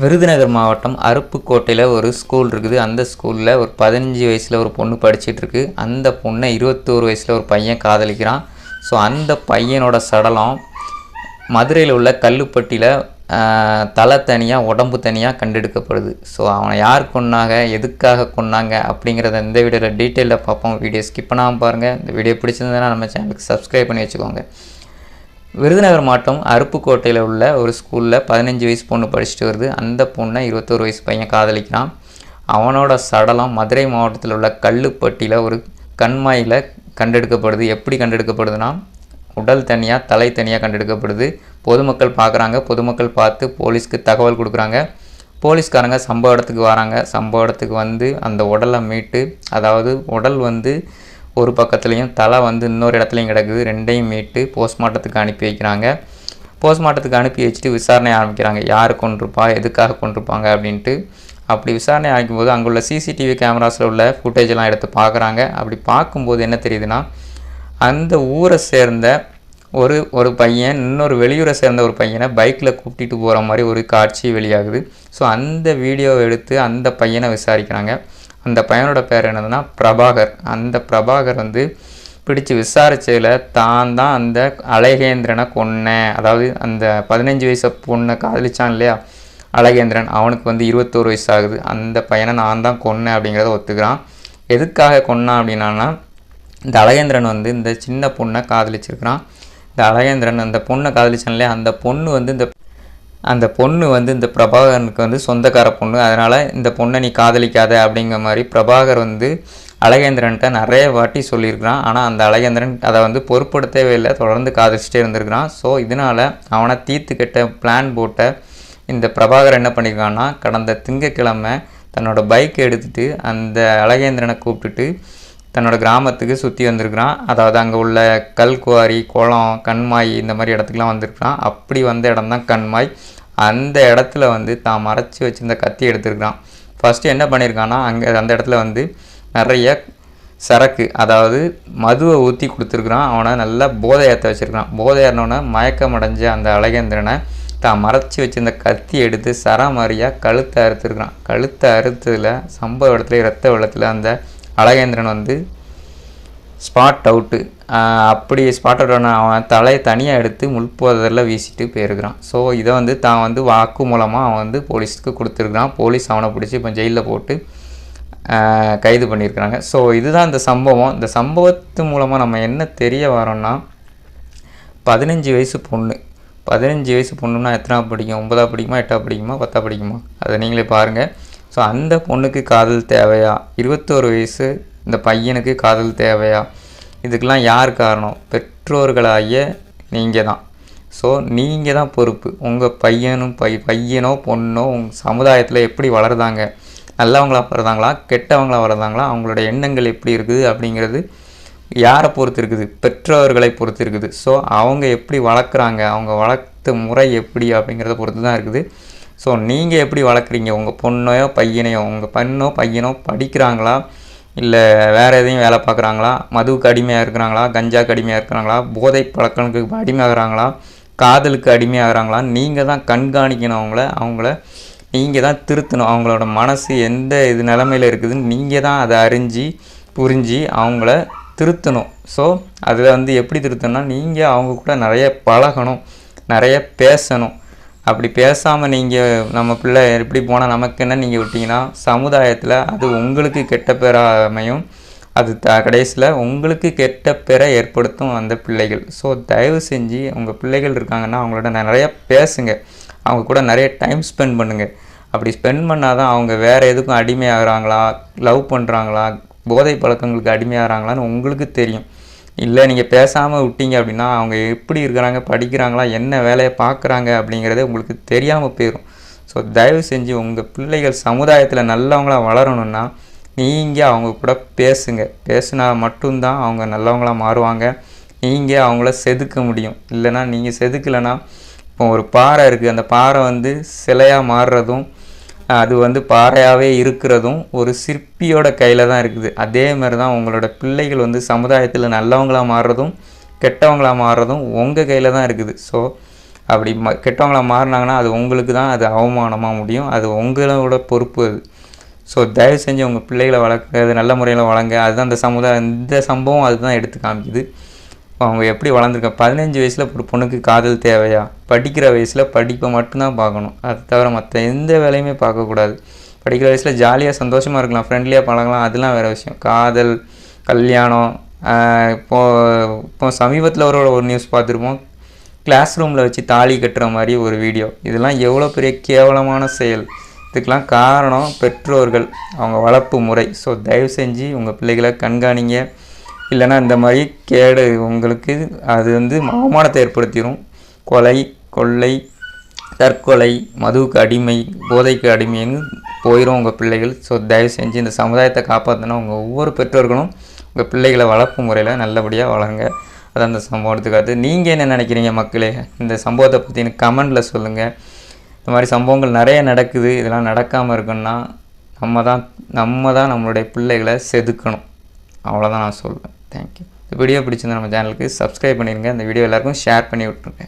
விருதுநகர் மாவட்டம் அருப்புக்கோட்டையில் ஒரு ஸ்கூல் இருக்குது. அந்த ஸ்கூலில் ஒரு பதினஞ்சு வயசில் ஒரு பொண்ணு படிச்சிட்ருக்கு அந்த பொண்ணை இருபத்தோரு வயசில் ஒரு பையன் காதலிக்கிறான். ஸோ அந்த பையனோட சடலம் மதுரையில் உள்ள கல்லுப்பட்டியில் தலை தனியாக உடம்பு தனியாக கண்டெடுக்கப்படுது. ஸோ அவனை யார் கொன்னாங்க? எதுக்காக கொன்னாங்க? அப்படிங்கிறத இந்த வீடியோவில் டீட்டெயிலில் பார்ப்போம். வீடியோ ஸ்கிப் பண்ணாமல் பாருங்கள் இந்த வீடியோ பிடிச்சிருந்ததுன்னா நம்ம சேனலுக்கு சப்ஸ்கிரைப் பண்ணி வச்சுக்கோங்க. விருதுநகர் மாவட்டம் அருப்புக்கோட்டையில் உள்ள ஒரு ஸ்கூலில் பதினஞ்சு வயசு பொண்ணு படிச்சுட்டு வருது. அந்த பொண்ணை இருபத்தோரு வயசு பையன் காதலிக்கிறான். அவனோட சடலம் மதுரை மாவட்டத்தில் உள்ள கல்லுப்பட்டியில் ஒரு கண்மாயில் கண்டெடுக்கப்படுது. எப்படி கண்டெடுக்கப்படுதுன்னா உடல் தனியாக தலை தனியாக கண்டெடுக்கப்படுது. பொதுமக்கள் பார்க்குறாங்க பொதுமக்கள் பார்த்து போலீஸ்க்கு தகவல் கொடுக்குறாங்க. போலீஸ்காரங்க சம்பவ இடத்துக்கு வராங்க. சம்பவ இடத்துக்கு வந்து அந்த உடலை மீட்டு அதாவது உடல் வந்து ஒரு பக்கத்துலேயும் தலை வந்து இன்னொரு இடத்துலையும் கிடக்குது. ரெண்டையும் மீட்டு போஸ்ட்மார்ட்டத்துக்கு அனுப்பி வைக்கிறாங்க. போஸ்ட்மார்ட்டத்துக்கு அனுப்பி வச்சுட்டு விசாரணை ஆரம்பிக்கிறாங்க. யார் கொண்டிருப்பா? எதுக்காக கொண்டிருப்பாங்க? அப்படின்ட்டு. அப்படி விசாரணை ஆரம்பிக்கும்போது அங்கே உள்ள சிசிடிவி கேமராஸில் உள்ள ஃபுட்டேஜெல்லாம் எடுத்து பார்க்குறாங்க அப்படி பார்க்கும்போது என்ன தெரியுதுன்னா அந்த ஊரை சேர்ந்த ஒரு ஒரு பையன் இன்னொரு வெளியூரை சேர்ந்த ஒரு பையனை பைக்கில் கூப்பிட்டு போகிற மாதிரி ஒரு காட்சி வெளியாகுது. ஸோ அந்த வீடியோவை எடுத்து அந்த பையனை விசாரிக்கிறாங்க. அந்த பையனோட பேர் என்னதுன்னா பிரபாகர். அந்த பிரபாகர் வந்து பிடிச்சு விசாரிச்சதில் தான் தான் அந்த அழகேந்திரனை கொன்னேன். அதாவது அந்த பதினஞ்சு வயசு பொண்ணை காதலிச்சான் இல்லையா? அழகேந்திரன். அவனுக்கு வந்து இருபத்தோரு வயசு ஆகுது. அந்த பையனை நான் தான் கொன்னேன் அப்படிங்கிறத ஒத்துக்கிறான். எதுக்காக கொன்னான் அப்படின்னா இந்த அழகேந்திரன் வந்து இந்த சின்ன பொண்ணை காதலிச்சிருக்கிறான். இந்த அழகேந்திரன் அந்த பொண்ணை காதலிச்சான் இல்லையா? அந்த பொண்ணு வந்து இந்த அந்த பொண்ணு வந்து இந்த பிரபாகரனுக்கு வந்து சொந்தக்கார பொண்ணு. அதனால் இந்த பொண்ணை நீ காதலிக்காத அப்படிங்கிற மாதிரி பிரபாகர் வந்து அழகேந்திரன்கிட்ட நிறைய வாட்டி சொல்லியிருக்கிறான். ஆனால் அந்த அழகேந்திரன் அதை வந்து பொருட்படுத்தவே இல்லை. தொடர்ந்து காதலிச்சிட்டே இருந்திருக்கிறான். ஸோ இதனால் அவனை தீர்த்து கெட்ட பிளான் போட்ட இந்த பிரபாகர் என்ன பண்ணியிருக்கான்னா கடந்த திங்கக்கிழமை தன்னோட பைக் எடுத்துகிட்டு அந்த அழகேந்திரனை கூப்பிட்டுட்டு தன்னோட கிராமத்துக்கு சுற்றி வந்திருக்கிறான். அதாவது அங்கே உள்ள கல்குவாரி குளம் கண்மாய் இந்த மாதிரி இடத்துக்குலாம் வந்திருக்கிறான். அப்படி வந்த இடம் தான் கண்மாய். அந்த இடத்துல வந்து தான் மறைச்சி வச்சுருந்த கத்தி எடுத்திருக்கிறான். ஃபஸ்ட்டு என்ன பண்ணியிருக்கான்னா அங்கே அந்த இடத்துல வந்து நிறைய சரக்கு அதாவது மதுவை ஊற்றி கொடுத்துருக்குறான். அவனை நல்லா போதை ஏற்ற வச்சுருக்கான் போதை ஏறினோடனே மயக்கம் அடைஞ்ச அந்த அழகேந்திரனை தான் மறைச்சி வச்சிருந்த கத்தி எடுத்து சரமாரியாக கழுத்தை அறுத்துருக்குறான். கழுத்தை அறுத்ததில் சம்பவ இடத்துல ரத்த வெள்ளத்தில் அந்த அழகேந்திரன் வந்து ஸ்பாட் அவுட்டு அப்படி ஸ்பாட் அவுட் அவன் தலையை தனியாக எடுத்து முள்போதரில் வீசிட்டு போயிருக்கிறான். ஸோ இதை வந்து தான் வந்து வாக்கு மூலமாக அவன் வந்து போலீஸுக்கு கொடுத்துருக்குறான். போலீஸ் அவனை பிடிச்சி இப்போ ஜெயிலில் போட்டு கைது பண்ணியிருக்கிறாங்க. ஸோ இதுதான் இந்த சம்பவம். இந்த சம்பவத்து மூலமாக நம்ம என்ன தெரிய வரோம்னா பதினஞ்சு வயசு பொண்ணு. பதினஞ்சு வயசு பொண்ணுன்னா எத்தனா படிக்கும்? ஒன்பதா படிக்குமா? எட்டா படிக்குமா? பத்தா படிக்குமா? அதை நீங்களே பாருங்கள் ஸோ அந்த பொண்ணுக்கு காதல் தேவையா? இருபத்தோரு வயசு இந்த பையனுக்கு காதல் தேவையா? இதுக்கெல்லாம் யார் காரணம்? பெற்றோர்களாகிய நீங்கள் தான் ஸோ நீங்கள் தான் பொறுப்பு. உங்கள் பையனும் பை பையனோ பொண்ணோ உங்கள் சமுதாயத்தில் எப்படி வளருதாங்க நல்லவங்களா வளர்ந்தாங்களா கெட்டவங்களா வளர்ந்தாங்களா? அவங்களோட எண்ணங்கள் எப்படி இருக்குது அப்படிங்கிறது யாரை பொறுத்து இருக்குது? பெற்றோர்களை பொறுத்து இருக்குது. ஸோ அவங்க எப்படி வளர்க்குறாங்க? அவங்க வளர்த்த முறை எப்படி அப்படிங்கிறத பொறுத்து தான் இருக்குது. ஸோ நீங்கள் எப்படி வளர்க்குறீங்க? உங்கள் பொண்ணையோ பையனையோ உங்கள் பெண்ணோ பையனோ படிக்கிறாங்களா? இல்லை வேறு எதையும் வேலை பார்க்குறாங்களா? மதுவுக்கு அடிமையாக இருக்கிறாங்களா? கஞ்சாக்கு அடிமையாக இருக்கிறாங்களா? போதை பழக்கங்களுக்கு அடிமையாகிறாங்களா? காதலுக்கு அடிமையாகிறாங்களா? நீங்கள் தான் கண்காணிக்கணும் அவங்கள. அவங்கள நீங்கள் தான் திருத்தணும். அவங்களோட மனசு எந்த இது நிலமையில் இருக்குதுன்னு நீங்கள் தான் அதை அறிஞ்சு புரிஞ்சு அவங்கள திருத்தணும். ஸோ அதில் வந்து எப்படி திருத்தணும்னா நீங்கள் அவங்க கூட நிறைய பழகணும். நிறைய பேசணும். அப்படி பேசாமல் நீங்கள் நம்ம பிள்ளை எப்படி போனால் நமக்கு என்ன நீங்கள் விட்டிங்கன்னா சமுதாயத்தில் அது உங்களுக்கு கெட்ட பேராக அமையும். அது த கடைசியில் உங்களுக்கு கெட்ட பேரை ஏற்படுத்தும் அந்த பிள்ளைகள். ஸோ தயவு செஞ்சு உங்கள் பிள்ளைகள் இருக்காங்கன்னா அவங்களோட நிறையா பேசுங்க. அவங்க கூட நிறைய டைம் ஸ்பெண்ட் பண்ணுங்கள் அப்படி ஸ்பெண்ட் பண்ணால் தான் அவங்க வேறு எதுக்கும் அடிமையாகிறாங்களா லவ் பண்ணுறாங்களா போதை பழக்கங்களுக்கு அடிமையாகிறாங்களான்னு உங்களுக்கு தெரியும். இல்லை நீங்கள் பேசாமல் விட்டீங்க அப்படின்னா அவங்க எப்படி இருக்கிறாங்க படிக்கிறாங்களா என்ன வேலையை பார்க்குறாங்க அப்படிங்கிறதே உங்களுக்கு தெரியாமல் போயிடும். ஸோ தயவு செஞ்சு உங்கள் பிள்ளைகள் சமுதாயத்தில் நல்லவங்களாக வளரணும்னா நீங்கள் அவங்க கூட பேசுங்க. பேசுனா மட்டும்தான் அவங்க நல்லவங்களாக மாறுவாங்க. நீங்கள் அவங்கள செதுக்க முடியும். இல்லைன்னா நீங்கள் செதுக்கலைன்னா இப்போ ஒரு பாறை இருக்குது அந்த பாறை வந்து சிலையாக மாறுறதும் அது வந்து பாறையாகவே இருக்கிறதும் ஒரு சிற்பியோட கையில் தான் இருக்குது. அதே மாதிரி தான் உங்களோட பிள்ளைகள் வந்து சமுதாயத்தில் நல்லவங்களாக மாறுறதும் கெட்டவங்களாக மாறுறதும் உங்கள் கையில் தான் இருக்குது. ஸோ அப்படி ம கெட்டவங்களா மாறினாங்கன்னா அது உங்களுக்கு தான் அது அவமானமாக முடியும். அது உங்களோட பொறுப்பு அது. ஸோ தயவு செஞ்சு உங்கள் பிள்ளைகளை வளர்க்குறது நல்ல முறையில் வளங்க. அதுதான் அந்த சமுதாயம் இந்த சம்பவம் அதுதான் எடுத்து காமிக்குது. அவங்க எப்படி வளர்ந்துருக்க? பதினஞ்சு வயசில் ஒரு பொண்ணுக்கு காதல் தேவையா? படிக்கிற வயசில் படிப்பை மட்டும்தான் பார்க்கணும். அது தவிர மற்ற எந்த வேலையுமே பார்க்கக்கூடாது படிக்கிற வயசில் ஜாலியாக சந்தோஷமாக இருக்கலாம். ஃப்ரெண்ட்லியாக பழகலாம். அதெல்லாம் வேறு விஷயம். காதல் கல்யாணம் இப்போது இப்போ இப்போ சமீபத்தில் ஒரு ஒரு நியூஸ் பார்த்துருப்போம். கிளாஸ் ரூமில் வச்சு தாலி கட்டுற மாதிரி ஒரு வீடியோ இதெல்லாம் எவ்வளோ பெரிய கேவலமான செயல். இதுக்கெலாம் காரணம் பெற்றோர்கள். அவங்க வளர்ப்பு முறை. ஸோ தயவு செஞ்சு உங்கள் பிள்ளைகளை கண்காணிங்க. இல்லைன்னா இந்த மாதிரி கேடு உங்களுக்கு அது வந்து அவமானத்தை ஏற்படுத்திடும் கொலை கொள்ளை தற்கொலை மதுவுக்கு அடிமை போதைக்கு அடிமைன்னு போயிடும் உங்கள் பிள்ளைகள். ஸோ தயவு செஞ்சு இந்த சமுதாயத்தை காப்பாற்றினா உங்கள் ஒவ்வொரு பெற்றோர்களும் உங்கள் பிள்ளைகளை வளர்ப்பு முறையில் நல்லபடியாக வளருங்க. அது அந்த சம்பவத்துக்கு அது நீங்கள் என்ன நினைக்கிறீங்க மக்களே? இந்த சம்பவத்தை பற்றின கமெண்டில் சொல்லுங்கள் இந்த மாதிரி சம்பவங்கள் நிறைய நடக்குது. இதெல்லாம் நடக்காமல் இருக்குன்னா நம்ம தான் நம்ம தான் நம்மளுடைய பிள்ளைகளை செதுக்கணும். அவ்வளோதான் நான் சொல்லுவேன் தேங்க்யூ இந்த வீடியோ பிடிச்சிருந்தா நம்ம சேனலுக்கு சப்ஸ்கிரைப் பண்ணிடுங்க இந்த வீடியோ எல்லாருக்கும் ஷேர் பண்ணி விட்ருங்க